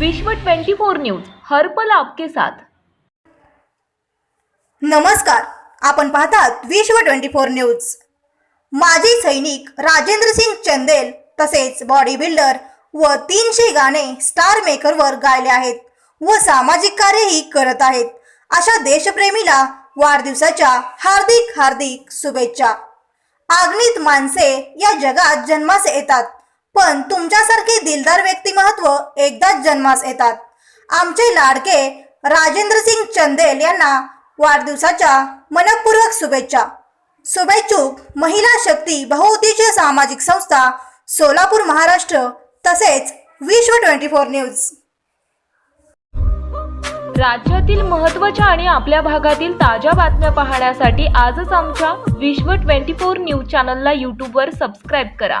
विश्व 24 न्यूज हर्पल आपके साथ. नमस्कार आपण पाहतात विश्व ट्वेंटी फोर न्यूज. माजी सैनिक राजेंद्र सिंग चंदेल तसेच बॉडी बिल्डर व तीनशे गाणे स्टार मेकरवर गायले आहेत व सामाजिक कार्यही करत आहेत. अशा देशप्रेमीला वाढदिवसाच्या हार्दिक हार्दिक शुभेच्छा. आग्नित माणसे या जगात जन्मास येतात. पण तुमच्यासारखे दिलदार व्यक्तिमत्व एकदाच जन्मास येतात. आमचे लाडके राजेंद्रसिंग चंदेल यांना वाढदिवसाच्या मनपूर्वक शुभेच्छा. शुभेच्छुक महिला शक्ती बहुउद्देशीय सामाजिक संस्था सोलापूर महाराष्ट्र तसेच विश्व ट्वेंटी फोर न्यूज. राज्यातील महत्त्वाच्या आणि आपल्या भागातील ताज्या बातम्या पाहण्यासाठी आजच आमच्या विश्व 24 न्यूज चॅनलला यूट्यूबवर सबस्क्राईब करा.